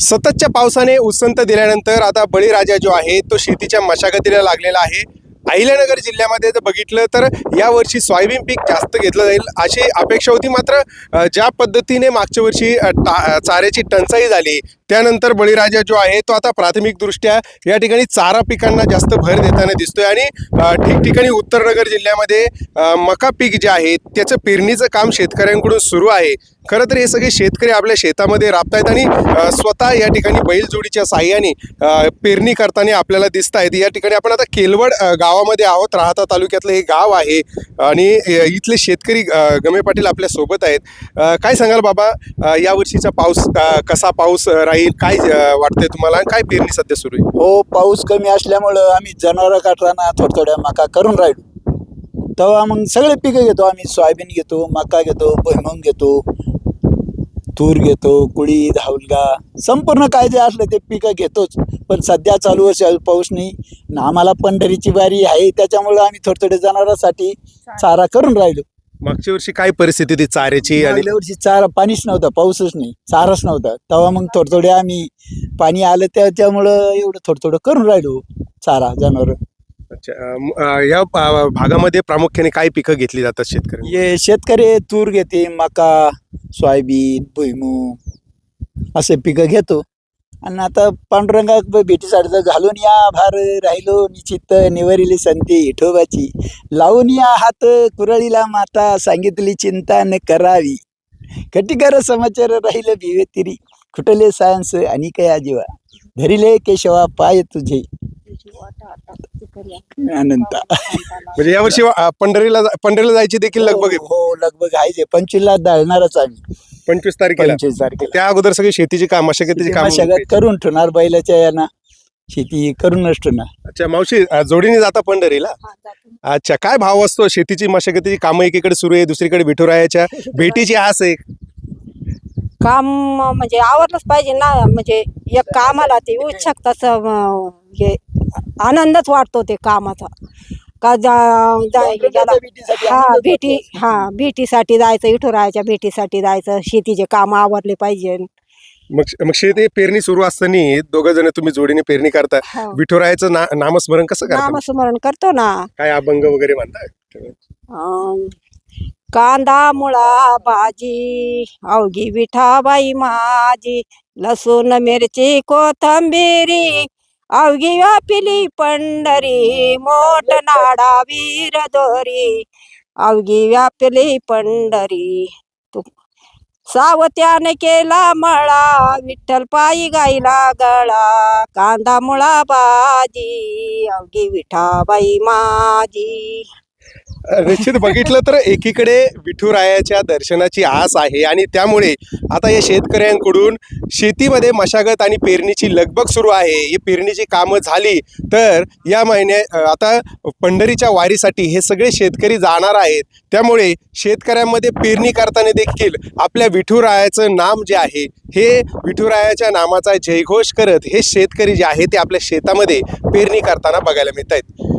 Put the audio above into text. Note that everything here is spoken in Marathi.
सततच्या पावसाने उसंत दिल्यानंतर आता बळीराजा जो आहे तो शेतीच्या मशागतीला लागलेला आहे. अहिल्यानगर जिल्ह्यामध्ये जर बघितलं तर यावर्षी सोयाबीन पीक जास्त घेतलं जाईल अशी अपेक्षा होती. मात्र ज्या पद्धतीने मागच्या वर्षी टा- चाऱ्याची टंचाई झाली त्यानंतर बळीराजा जो आहे तो आता प्राथमिकदृष्ट्या या ठिकाणी चारा पिकांना जास्त भर देताना दिसतोय. आणि ठिकठिकाणी उत्तरनगर जिल्ह्यामध्ये मका पीक जे आहे त्याचं पेरणीचं काम शेतकऱ्यांकडून सुरू आहे. खरं तर हे सगळे शेतकरी आपल्या शेतामध्ये राबतायत आणि स्वतः या ठिकाणी बैलजोडीच्या साह्याने पेरणी करताना आपल्याला दिसत आहेत या ठिकाणी आपण आता केलवड गावामध्ये आहोत. राहता तालुक्यातलं हे गाव आहे आणि इथले शेतकरी गमे पाटील आपल्यासोबत आहेत. काय सांगाल बाबा? यावर्षीचा पाऊस कसा पाऊस राहील? काय वाटतंय तुम्हाला? काय पेरणी सध्या सुरू आहे? हो पाऊस कमी असल्यामुळं आम्ही जनावरं काढताना थोड्या थोड्या मका करून राहिलो. तेव्हा मग सगळे पिकं घेतो. आम्ही सोयाबीन घेतो मका घेतो भुईमुंग घेतो. तूर घेतो कुळी धावलगा संपूर्ण काय जे असलं ते पिकं घेतोच. पण सध्या चालू वर्ष पाऊस नाही. न आम्हाला पंढरीची बारी आहे त्याच्यामुळं आम्ही थोडे थोडे जनावरांसाठी चारा करून राहिलो. मागच्या वर्षी काय परिस्थिती होती चाऱ्याची? आणि मागल्या वर्षी चारा पाणीच नव्हतं पाऊसच नाही चाराच नव्हता. तेव्हा मग थोडं थोडे आम्ही पाणी आलं त्याच्यामुळं एवढं थोडं थोडं करून राहिलो चारा जनावर. अच्छा. या भागामध्ये प्रामुख्याने काय पिकं घेतली जातात शेतकरी? हे शेतकरी तूर घेते मका सोयाबीन भुईमूग असे पिकं घेतो. आणि आता पांडुरंगा भेटीसाठी तर घालून या भार राहिलो निश्चित निवरिली संती हिठोबाची लावून या हात कुरळीला माता सांगितली चिंता न करावी. कटिकार समाचार राहिलं भिवेतिरी खुटले सायन्स आणि कया जीवा. धरिले केशवा पाय तुझे. अनंता. म्हणजे यावर्षी अ, पंढरीला जा- पंढरीला जायची देखील लगबग आहे. हो लगबग आहे पंचवीसला दळणारच आम्ही. पंचवीस तारखेला. पंचवीस तारखेला. त्या अगोदर सगळी शेतीची काम मशागतीची काम मशागत करून ठेवणार बैलाच्या यानं. शेती करूनच ठेवणार अच्छा मावशी अ, जोडीने जाता पंढरीला? अच्छा काय भाव असतो शेतीची मशागतीची कामं एकीकडे सुरू आहे दुसरीकडे विठुरायाच्या? भेटीची आस आहे. काम म्हणजे आवडलंच पाहिजे ना म्हणजे एक कामाला ते उत्सुकताच हे आनंदच वाटतो ते कामाचा. का जा- जा- याला हा भेटी हा भेटीसाठी जायचं इठोरायच्या भेटीसाठी जायचं शेतीचे काम आवरले पाहिजे. मग मग शेती पेरणी सुरू असताना दोघं जण तुम्ही जोडीने पेरणी करता. हा. विठुरायाचं ना नामस्मरण कसं करता? नामस्मरण करतो ना. काय अभंग वगैरे म्हणताय? अं, कांदा मुळा भाजी अवघी विठाबाई माझी लसूण मिरची कोथंबिरी अवघी व्यापिली पंढरी मोठ नाडा वीर दोरी. अवघी व्यापली पंढरी. तू सावत्याने केला मळा विठ्ठल पायी गाईला गळा. कांदा मुळा बाजी अवघी विठाबाई माझी निश्चित बघितलं तर एकीकडे विठुरायाच्या दर्शनाची आस आहे आणि त्यामुळे आता या शेतकऱ्यांकडून शेतीमध्ये मशागत आणि पेरणीची लगबग सुरू आहे. ही पेरणीची कामं झाली तर या महिन्या आता पंढरीच्या वारीसाठी हे सगळे शेतकरी जाणार आहेत. त्यामुळे शेतकऱ्यांमध्ये पेरणी करताना देखील आपल्या विठुरायाचं नाम जे आहे हे विठुरायाच्या नामाचा जयघोष करत हे शेतकरी जे आहे ते आपल्या शेतामध्ये पेरणी करताना बघायला मिळत आहेत